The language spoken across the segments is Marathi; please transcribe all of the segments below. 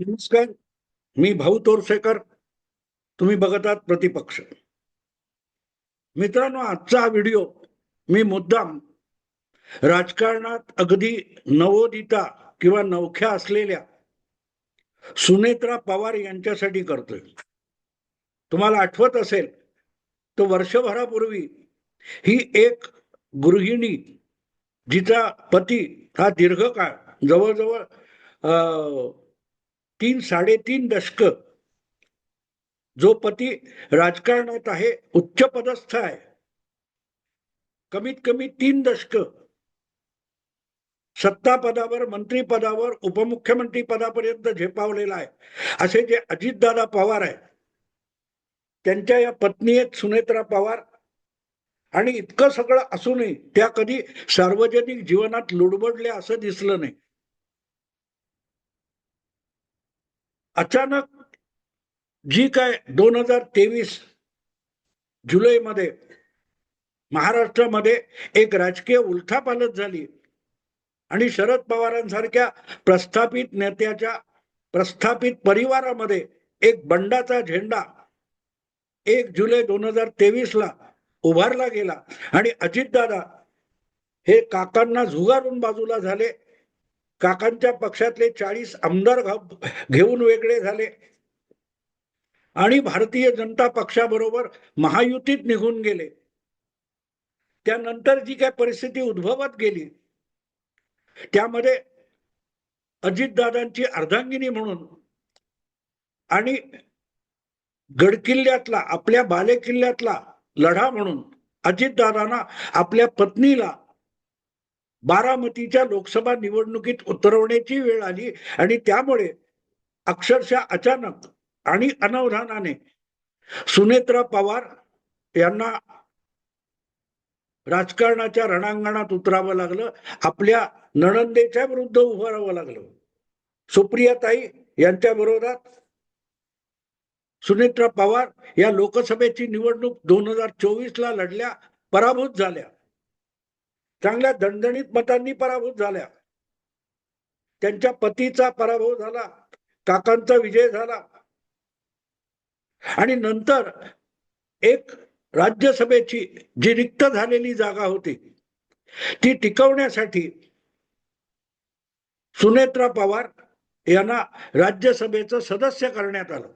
नमस्कार. मी भाऊ तोरसेकर. तुम्ही बघत आहात प्रतिपक्ष. मित्रांनो आजचा व्हिडिओ मी मुद्दाम राजकारणात अगदी नवोदिता किंवा नवख्या असलेल्या सुनेत्रा पवार यांच्यासाठी करतोय. तुम्हाला आठवत असेल तर वर्षभरापूर्वी ही एक गृहिणी जिचा पती हा दीर्घकाळ जवळजवळ तीन साडेतीन दशक जो पती राजकारणात आहे उच्च पदस्थ आहे. कमीत कमी तीन दशक सत्ता पदावर मंत्री पदावर उपमुख्यमंत्री पदापर्यंत झेपावलेला आहे. असे जे अजितदादा पवार आहेत त्यांच्या या पत्नी आहेत सुनेत्रा पवार. आणि इतकं सगळं असूनही त्या कधी सार्वजनिक जीवनात लुडबडल्या असं दिसलं नाही. अचानक जी काय दोन हजार तेवीस जुलैमध्ये महाराष्ट्रामध्ये एक राजकीय उलथापालट झाली आणि शरद पवारांसारख्या प्रस्थापित नेत्याच्या प्रस्थापित परिवारामध्ये एक बंडाचा झेंडा एक जुलै दोन हजार तेवीस ला उभारला गेला. आणि अजितदादा हे काकांना झुगारून बाजूला झाले. काकांच्या पक्षातले चाळीस आमदार घेऊन वेगळे झाले. आणि भारतीय जनता पक्षाबरोबर महायुतीत निघून गेले. त्यानंतर जी काय परिस्थिती उद्भवत गेली त्यामध्ये अजितदादांची अर्धांगिनी म्हणून आणि गडकिल्ल्यातला आपल्या बालेकिल्ल्यातला लढा म्हणून अजितदादांना आपल्या पत्नीला बारामतीच्या लोकसभा निवडणुकीत उतरवण्याची वेळ आली आणि त्यामुळे अक्षरशः अचानक आणि अनवधानाने सुनेत्रा पवार यांना राजकारणाच्या रणांगणात उतरावं लागलं. आपल्या नणंदेच्या विरुद्ध उभं राहावं लागलं. सुप्रियाताई यांच्या विरोधात सुनेत्रा पवार या लोकसभेची निवडणूक दोन हजार चोवीस ला लढल्या पराभूत झाल्या. चांगल्या दणदणीत मतांनी पराभूत झाल्या. त्यांच्या पतीचा पराभव झाला. काकांचा विजय झाला. आणि नंतर एक राज्यसभेची जी रिक्त झालेली जागा होती ती टिकवण्यासाठी सुनेत्रा पवार यांना राज्यसभेचं सदस्य करण्यात आलं.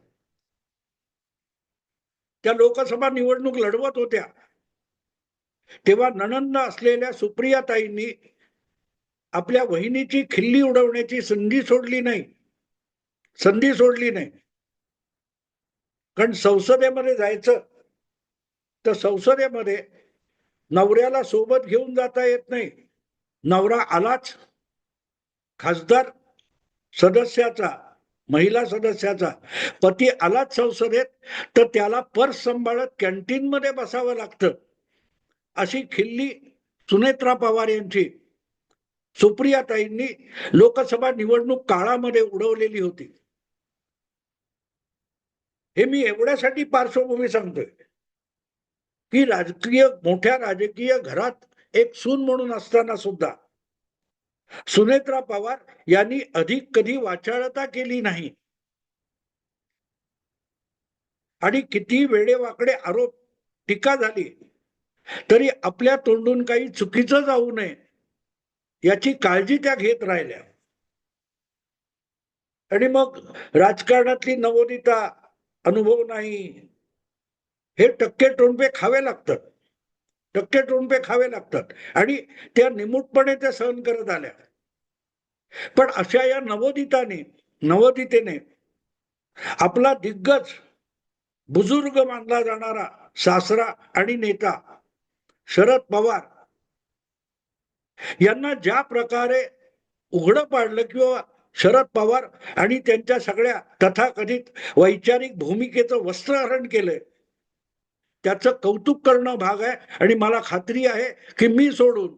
त्या लोकसभा निवडणूक लढवत होत्या. तेव्हा ननंद असलेल्या सुप्रियाताईंनी आपल्या वहिनीची खिल्ली उडवण्याची संधी सोडली नाही. संधी सोडली नाही. कारण संसदेमध्ये जायचं तर संसदेमध्ये नवऱ्याला सोबत घेऊन जाता येत नाही. नवरा आलाच खासदार सदस्याचा महिला सदस्याचा पती आलाच संसदेत तर त्याला पर्स सांभाळत कॅन्टीन मध्ये बसावं लागतं. अशी खिल्ली सुनेत्रा पवार यांची सुप्रियाताईंनी लोकसभा निवडणूक काळामध्ये उडवलेली होती. हे मी एवढ्यासाठी पार्श्वभूमी सांगतोय की राजकीय मोठ्या राजकीय घरात एक सून म्हणून असताना सुद्धा सुनेत्रा पवार यांनी अधिक कधी वाचाळता केली नाही. आणि किती वेडेवाकडे आरोप टीका झाली. तरी आपल्या तोंडून काही चुकीचं जाऊ नये याची काळजी त्या घेत राहिल्या. आणि मग राजकारणातली नवोदिता अनुभव नाही. हे टक्के टोणपे खावे लागतात. टक्के टोणपे खावे लागतात. आणि त्या निमूटपणे त्या सहन करत आल्या. पण अशा या नवोदिताने नवोदितेने आपला दिग्गज बुजुर्ग मानला जाणारा सासरा आणि नेता शरद पवार यांना ज्या प्रकारे उघडं पाडलं किंवा शरद पवार आणि त्यांच्या सगळ्या तथाकथित वैचारिक भूमिकेचं वस्त्रहरण केलंय त्याचं कौतुक करणं भाग आहे आणि मला खात्री आहे की मी सोडून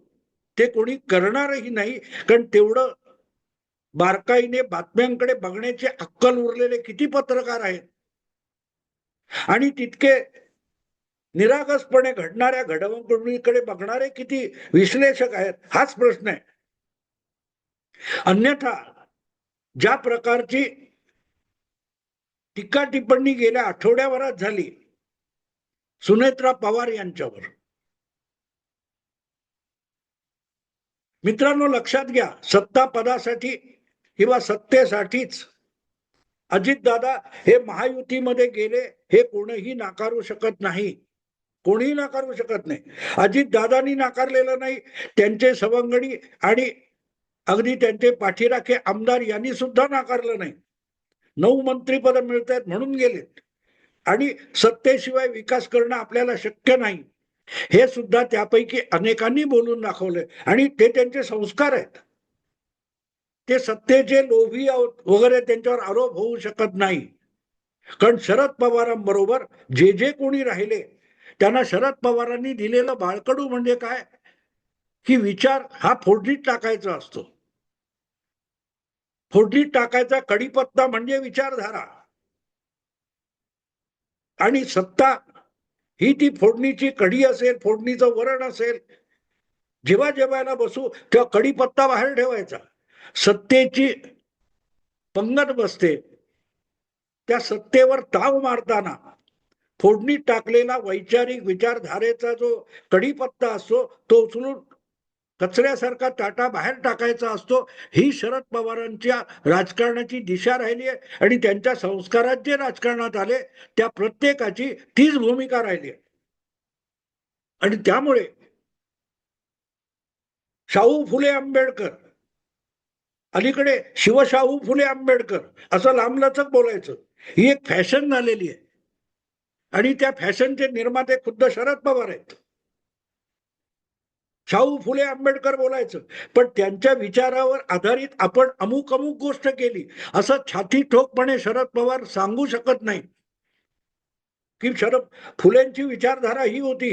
ते कोणी करणारही नाही कारण तेवढं बारकाईने बातम्यांकडे बघण्याची अक्कल उरलेले किती पत्रकार आहेत. आणि तितके निरागसपणे घडणाऱ्या घडवणुकीकडे बघणारे किती विश्लेषक आहेत हाच प्रश्न आहे. अन्यथा ज्या प्रकारची टीका टिप्पणी गेल्या आठवड्याभरात झाली सुनेत्रा पवार यांच्यावर. मित्रांनो लक्षात घ्या सत्ता पदासाठी किंवा सत्तेसाठीच अजितदादा हे महायुतीमध्ये गेले हे कोणीही नाकारू शकत नाही. कोणीही नाकारू शकत नाही. अजित दादानी नाकारलेलं नाही त्यांचे सवंगणी आणि अगदी त्यांचे पाठीराखे आमदार यांनी सुद्धा नाकारलं नाही. नऊ मंत्रीपद मिळत आहेत म्हणून गेलेत. आणि सत्तेशिवाय विकास करणं आपल्याला शक्य नाही. हे सुद्धा त्यापैकी अनेकांनी बोलून दाखवलंय. आणि ते त्यांचे संस्कार आहेत. ते सत्तेचे लोभी वगैरे त्यांच्यावर आरोप होऊ शकत नाही. कारण शरद पवारांबरोबर जे जे कोणी राहिले त्यांना शरद पवारांनी दिलेलं बाळकडू म्हणजे काय? की विचार हा फोडणीत टाकायचा असतो. फोडणीत टाकायचा कडीपत्ता म्हणजे विचारधारा. आणि सत्ता ही ती फोडणीची कढी असेल फोडणीचं वरण असेल जेव्हा जेवायला बसू तेव्हा कडीपत्ता बाहेर ठेवायचा. सत्तेची पंगत बसते. त्या सत्तेवर ताव मारताना फोडणीत टाकलेला वैचारिक विचारधारेचा जो कडीपत्ता असतो तो उचलून कचऱ्यासारखा टाटा बाहेर टाकायचा असतो ही शरद पवारांच्या राजकारणाची दिशा राहिली आहे आणि त्यांच्या संस्कारात जे राजकारणात आले त्या प्रत्येकाची तीच भूमिका राहिली आहे. आणि त्यामुळे शाहू फुले आंबेडकर अलीकडे शिवशाहू फुले आंबेडकर असं लांबलचक बोलायचं ही एक फॅशन झालेली आहे. आणि त्या फॅशनचे निर्माते खुद्द शरद पवार आहेत. शाहू फुले आंबेडकर बोलायचं. पण त्यांच्या विचारावर आधारित आपण अमुक अमुक गोष्ट केली. असं छाती ठोकपणे शरद पवार सांगू शकत नाही की शरद फुलेंची विचारधारा ही होती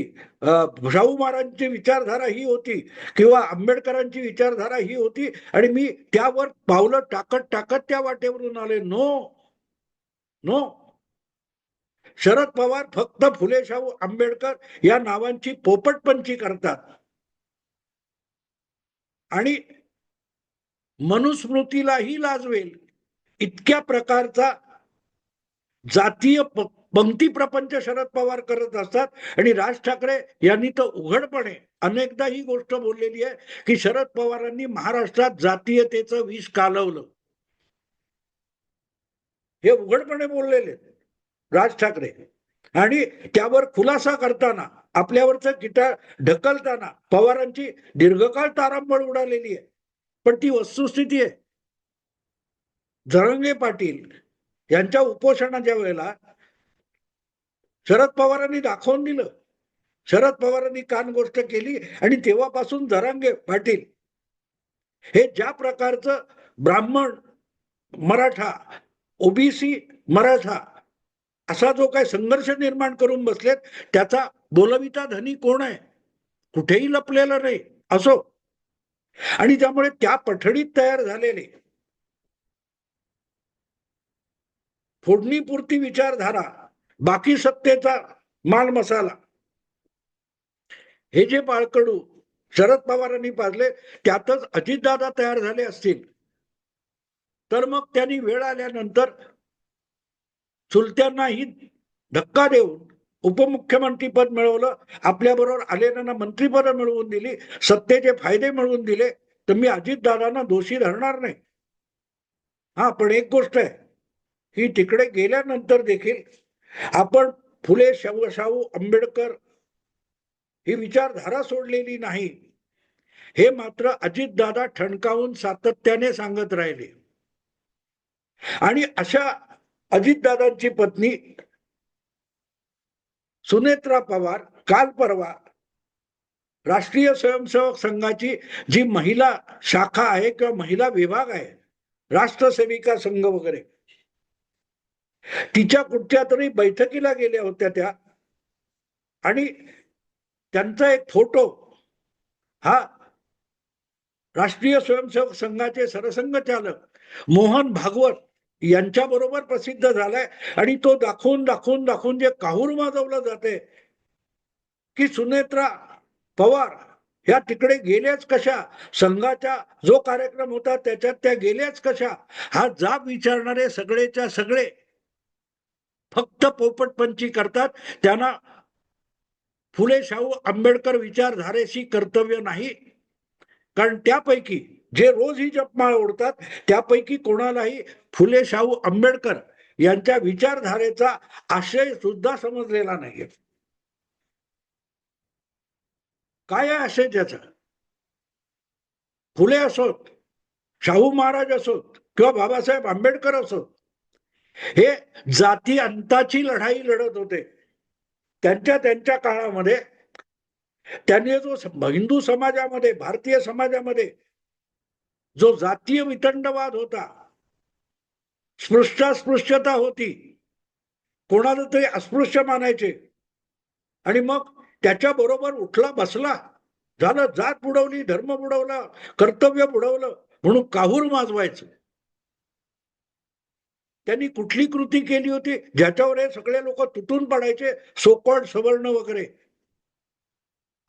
शाहू महाराजांची विचारधारा ही होती किंवा आंबेडकरांची विचारधारा ही होती आणि मी त्यावर पावलं टाकत टाकत त्या वाटेवरून आले. नो. नो. शरद पवार फक्त फुले शाहू आंबेडकर या नावांची पोपटपंची करतात. आणि मनुस्मृतीलाही लाजवेल इतक्या प्रकारचा जातीय पंक्ती प्रपंच शरद पवार करत असतात. आणि राज ठाकरे यांनी तर उघडपणे अनेकदा ही गोष्ट बोललेली आहे की शरद पवारांनी महाराष्ट्रात जातीयतेचं विष कालवलं. हे उघडपणे बोललेले आहेत. राज ठाकरे. आणि त्यावर खुलासा करताना आपल्यावरचं गिटार ढकलताना पवारांची दीर्घकाळ तारांबळ उडालेली आहे. पण ती वस्तुस्थिती आहे. जरंगे पाटील यांच्या उपोषणाच्या वेळेला शरद पवारांनी दाखवून दिलं. शरद पवारांनी कान गोष्ट केली आणि तेव्हापासून जरांगे पाटील हे ज्या प्रकारचं ब्राह्मण मराठा ओबीसी मराठा असा जो काही संघर्ष निर्माण करून बसलेत त्याचा बोलविता धनी कोण आहे? कुठेही लपलेला नाही. असो. आणि त्यामुळे त्या पठडीत तयार झालेले. फोडणीपुरती विचारधारा बाकी सत्तेचा माल मसाला हे जे बाळकडू शरद पवारांनी पाजले त्यातच अजितदादा तयार झाले असतील. तर मग त्यांनी वेळ आल्यानंतर चुलत्यांनाही धक्का देऊन उपमुख्यमंत्री पद मिळवलं आपल्याबरोबर आलेल्यांना मंत्रीपद मिळवून दिली सत्तेचे फायदे मिळवून दिले तर मी अजितदादांना दोषी धरणार नाही. हा पण एक गोष्ट आहे ही तिकडे गेल्यानंतर देखील आपण फुले शाहू शाहू आंबेडकर ही विचारधारा सोडलेली नाही. हे मात्र अजितदादा ठणकावून सातत्याने सांगत राहिले. आणि अशा अजितदादांची पत्नी सुनेत्रा पवार काल परवा राष्ट्रीय स्वयंसेवक संघाची जी महिला शाखा आहे किंवा महिला विभाग आहे राष्ट्रसेविका संघ वगैरे तिच्या कुठच्या तरी बैठकीला गेल्या होत्या त्या. आणि त्यांचा एक फोटो हा राष्ट्रीय स्वयंसेवक संघाचे सरसंघचालक मोहन भागवत यांच्या बरोबर प्रसिद्ध झालाय. आणि तो दाखवून दाखवून दाखवून जे काहूर माजवलं जाते की सुनेत्रा पवार ह्या तिकडे गेल्याच कशा? संघाचा जो कार्यक्रम होता त्याच्यात त्या गेल्याच कशा? हा जाब विचारणारे सगळेच्या सगळे फक्त पोपटपंची करतात. त्यांना फुले शाहू आंबेडकर विचारधारेशी कर्तव्य नाही. कारण त्यापैकी जे रोज ही जपमाळ ओढतात त्यापैकी कोणालाही फुले शाहू आंबेडकर यांच्या विचारधारेचा आशय सुद्धा समजलेला नाहीये. काय आशय त्याचा? फुले असोत शाहू महाराज असोत किंवा बाबासाहेब आंबेडकर असोत हे जाती अंताची लढाई लढत होते. त्यांच्या त्यांच्या काळामध्ये त्यांनी जो हिंदू समाजामध्ये भारतीय समाजामध्ये जो जातीय वितंडवाद होता स्पृश्यास्पृश्यता होती कोणाला तरी अस्पृश्य मानायचे. आणि मग त्याच्या बरोबर उठला बसला झालं जात बुडवली धर्म बुडवला कर्तव्य बुडवलं म्हणून काहूर माजवायचं. त्यांनी कुठली कृती केली होती? ज्याच्यावर हे सगळे लोक तुटून पडायचे सोकॉड सवर्ण वगैरे.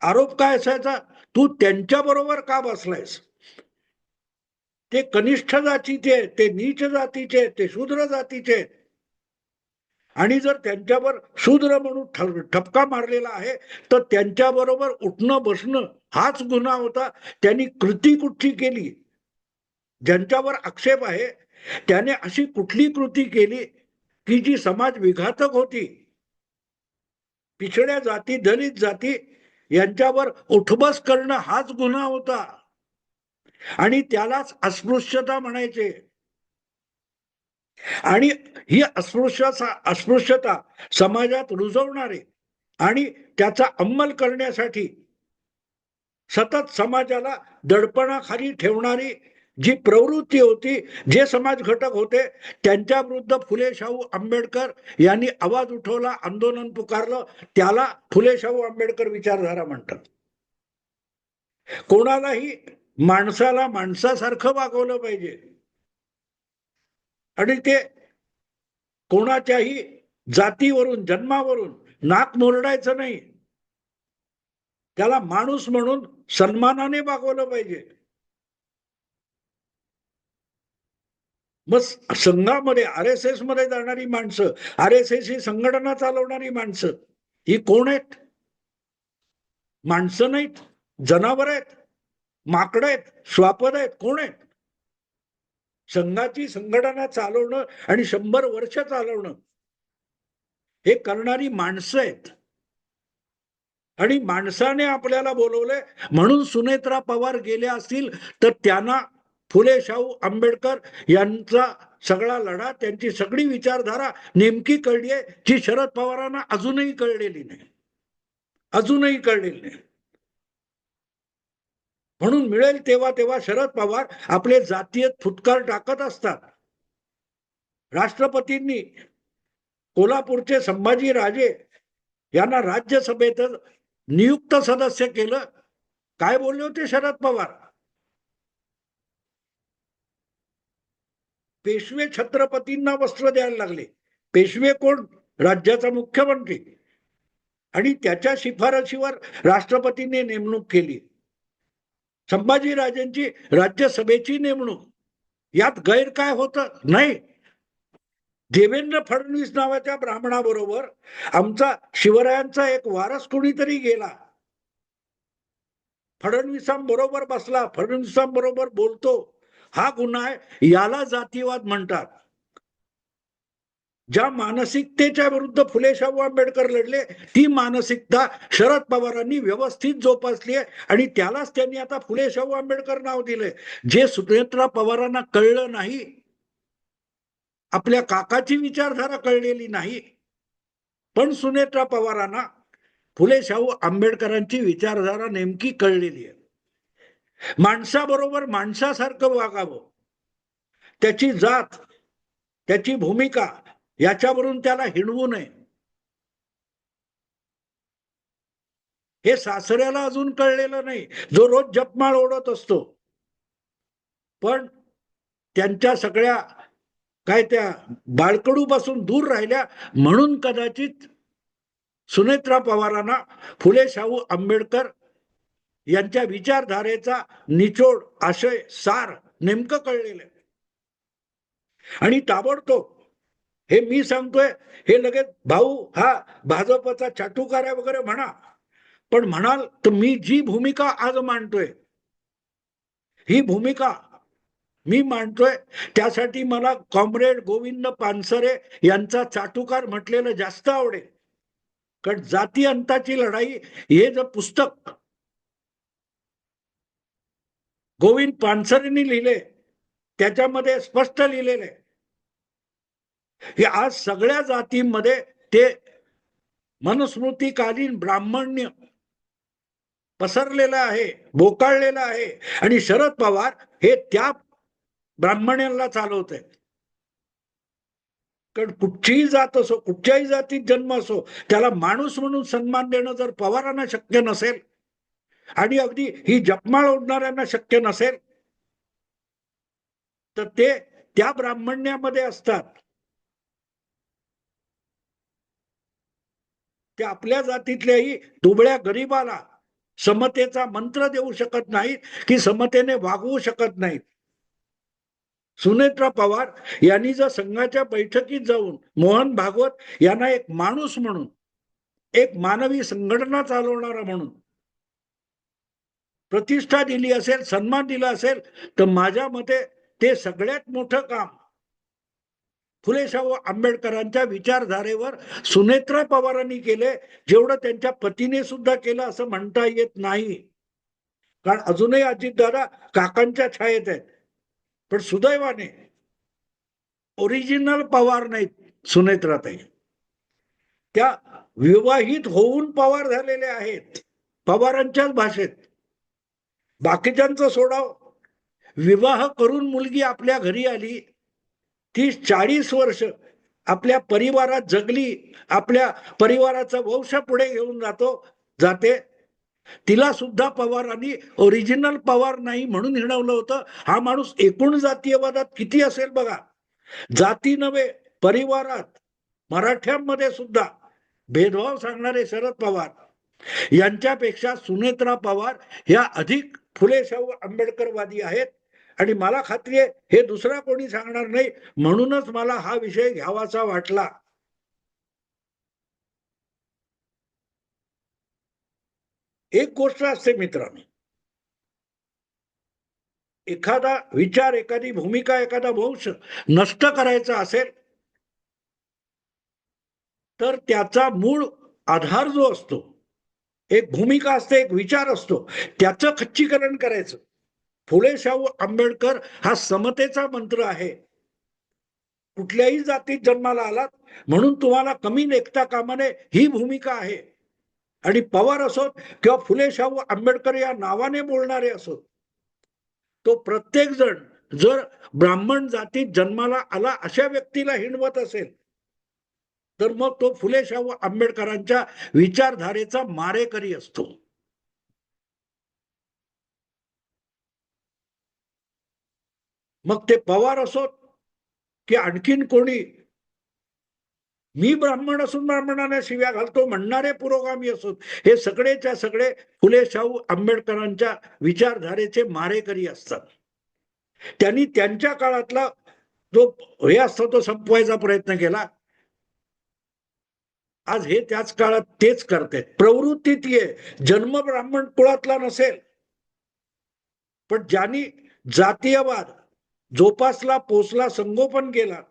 आरोप काय असायचा? तू त्यांच्या बरोबर का बसलायस? ते कनिष्ठ जातीचे ते नीच जातीचे ते शूद्र जातीचे. आणि जर त्यांच्यावर शूद्र म्हणून ठ- ठपका मारलेला आहे तर त्यांच्या बरोबर उठणं बसणं हाच गुन्हा होता. त्यांनी कृती कुठची केली? ज्यांच्यावर आक्षेप आहे त्याने अशी कुठली कृती केली की जी समाज विघातक होती? पिछड्या जाती दलित जाती यांच्यावर उठबस करणं हाच गुन्हा होता. आणि त्यालाच अस्पृश्यता म्हणायचे. आणि ही अस्पृश्यता अस्पृश्यता समाजात रुजवणारे आणि त्याचा अंमल करण्यासाठी सतत समाजाला दडपणाखाली ठेवणारी जी प्रवृत्ती होती जे समाज घटक होते त्यांच्या विरुद्ध फुले शाहू आंबेडकर यांनी आवाज उठवला आंदोलन पुकारलं त्याला फुले शाहू आंबेडकर विचारधारा म्हणतात. कोणालाही माणसाला माणसासारखं वागवलं पाहिजे. आणि ते कोणाच्याही जातीवरून जन्मावरून नाक मोरडायचं नाही. त्याला माणूस म्हणून सन्मानाने वागवलं पाहिजे. मग संघामध्ये आर एस एसमध्ये जाणारी माणसं आर एस एस ही संघटना चालवणारी माणसं ही कोण आहेत? माणसं नाहीत जनावर आहेत. माकड आहेत श्वापद आहेत कोण आहेत? संघाची संघटना चालवणं आणि शंभर वर्ष चालवणं. हे करणारी माणसं आहेत. आणि माणसाने आपल्याला बोलवलंय म्हणून सुनेत्रा पवार गेल्या असतील तर त्यांना फुले शाहू आंबेडकर यांचा सगळा लढा त्यांची सगळी विचारधारा नेमकी कळली आहे जी शरद पवारांना अजूनही कळलेली नाही. अजूनही कळलेली नाही. म्हणून मिळेल तेव्हा तेव्हा शरद पवार आपले जातीय फुटकार टाकत असतात. राष्ट्रपतींनी कोल्हापूरचे संभाजी राजे यांना राज्यसभेत नियुक्त सदस्य केलं. काय बोलले होते शरद पवार? पेशवे छत्रपतींना वस्त्र द्यायला लागले. पेशवे कोण? राज्याचा मुख्यमंत्री. आणि त्याच्या शिफारशीवर राष्ट्रपतींनी नेमणूक केली. संभाजीराजेंची राज्यसभेची नेमणूक. यात गैर काय होतं नाही. देवेंद्र फडणवीस नावाच्या ब्राह्मणाबरोबर आमचा शिवरायांचा एक वारस कोणीतरी गेला. फडणवीसांबरोबर बसला फडणवीसांबरोबर बोलतो. हा गुन्हा आहे याला जातीवाद म्हणतात. ज्या मानसिकतेच्या विरुद्ध फुले शाहू आंबेडकर लढले ती मानसिकता शरद पवारांनी व्यवस्थित जोपासली आहे आणि त्यालाच त्यांनी आता फुले शाहू आंबेडकर नाव दिले जे सुनेत्रा पवारांना कळलं नाही आपल्या काकाची विचारधारा कळलेली नाही पण सुनेत्रा पवारांना फुले शाहू आंबेडकरांची विचारधारा नेमकी कळलेली आहे. माणसाबरोबर माणसासारखं वागावं त्याची जात त्याची भूमिका याच्यावरून त्याला हिणवू नये. हे सासऱ्याला अजून कळलेलं नाही. जो रोज जपमाळ ओढत असतो. पण त्यांच्या सगळ्या काय त्या बाळकडूपासून दूर राहिल्या म्हणून कदाचित सुनेत्रा पवारांना फुले शाहू आंबेडकर यांच्या विचारधारेचा निचोड आशय सार नेमकं कळलेलं आणि ताबडतोब हे मी सांगतोय हे लगेच भाऊ हा भाजपचा चाटुकार आहे वगैरे म्हणा. पण म्हणाल तर मी जी भूमिका आज मांडतोय ही भूमिका मी मांडतोय त्यासाठी मला कॉम्रेड गोविंद पानसरे यांचा चाटुकार म्हटलेलं जास्त आवडेल. कारण जाती अंताची लढाई हे जे पुस्तक गोविंद पानसरेंनी लिहिले त्याच्यामध्ये स्पष्ट लिहिलेलं आहे. हे आज सगळ्या जातींमध्ये ते मनुस्मृतीकालीन ब्राह्मण्य पसरलेलं आहे बोकाळलेलं आहे. आणि शरद पवार हे त्या ब्राह्मणांना चालवत आहेत कारण कुठचीही जात असो कुठच्याही जातीत जन्म असो त्याला माणूस म्हणून सन्मान देणं जर पवारांना शक्य नसेल आणि अगदी ही जपमाळ ओढणाऱ्यांना शक्य नसेल तर ते त्या ब्राह्मण्यामध्ये असतात. ते आपल्या जातीतल्याही दुबळ्या गरीबाला समतेचा मंत्र देऊ शकत नाहीत की समतेने वागवू शकत नाहीत. सुनेत्रा पवार यांनी जर संघाच्या बैठकीत जाऊन मोहन भागवत यांना एक माणूस म्हणून एक मानवी संघटना चालवणारा म्हणून प्रतिष्ठा दिली असेल सन्मान दिला असेल तर माझ्या मते ते सगळ्यात मोठं काम फुले शाहू आंबेडकरांच्या विचारधारेवर सुनेत्रा पवारांनी केले जेवढं त्यांच्या पतीने सुद्धा केलं असं म्हणता येत नाही. कारण अजूनही अजितदादा काकांच्या छायेत आहेत. पण सुदैवाने ओरिजिनल पवार नाहीत सुनेत्राताई. त्या विवाहित होऊन पवार झालेले आहेत पवारांच्याच भाषेत. बाकीच्यांचं सोडाव विवाह करून मुलगी आपल्या घरी आली ती चाळीस वर्ष आपल्या परिवारात जगली आपल्या परिवाराचा वंश पुढे घेऊन जातो जाते. तिला सुद्धा पवारांनी ओरिजिनल पवार नाही म्हणून हिणवलं होतं. हा माणूस एकूण जातीयवादात किती असेल बघा? जाती नव्हे परिवारात मराठ्यांमध्ये सुद्धा भेदभाव सांगणारे शरद पवार यांच्यापेक्षा सुनेत्रा पवार ह्या अधिक फुले शाहू आंबेडकरवादी आहेत. आणि मला खात्री आहे हे दुसरा कोणी सांगणार नाही. म्हणूनच मला हा विषय घ्यावासा वाटला. एक गोष्ट असते मित्रांनो. एखादा विचार एखादी भूमिका एखादा वंश नष्ट करायचा असेल तर त्याचा मूळ आधार जो असतो एक भूमिका असते एक विचार असतो त्याचं खच्चीकरण करायचं. फुले शाहू आंबेडकर हा समतेचा मंत्र आहे. कुठल्याही जातीत जन्माला आलात म्हणून तुम्हाला कमी लेखता कामाने ही भूमिका आहे. आणि पवार असोत किंवा फुले शाहू आंबेडकर या नावाने बोलणारे असोत तो प्रत्येक जण जर ब्राह्मण जातीत जन्माला आला अशा व्यक्तीला हिणवत असेल तर मग तो फुले शाहू आंबेडकरांच्या विचारधारेचा मारेकरी असतो. मग ते पवार असोत की आणखीन कोणी? मी ब्राह्मण असून ब्राह्मणाने शिव्या घालतो म्हणणारे पुरोगामी असून हे सगळेच्या सगळे फुले शाहू आंबेडकरांच्या विचारधारेचे मारेकरी असतात. त्यांनी त्यांच्या काळातला जो हे असतो तो संपवायचा प्रयत्न केला. आज हे त्याच काळात तेच करते प्रवृत्ती ती आहे. जन्म ब्राह्मण कुळातला नसेल. पण ज्यांनी जातीयवाद जोपासला पोचला संगोपन केला.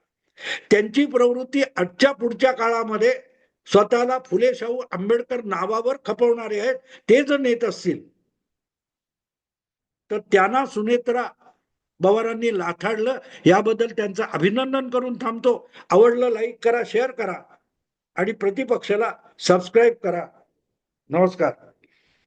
त्यांची प्रवृत्ती आजच्या पुढच्या काळामध्ये स्वतःला फुले शाहू आंबेडकर नावावर खपवणारे आहेत ते जर नेत असतील तर त्यांना सुनेत्रा पवारांनी लाथाडलं. याबद्दल त्यांचं अभिनंदन करून थांबतो. आवडलं लाईक करा शेअर करा आणि प्रतिपक्षाला सबस्क्राईब करा. नमस्कार.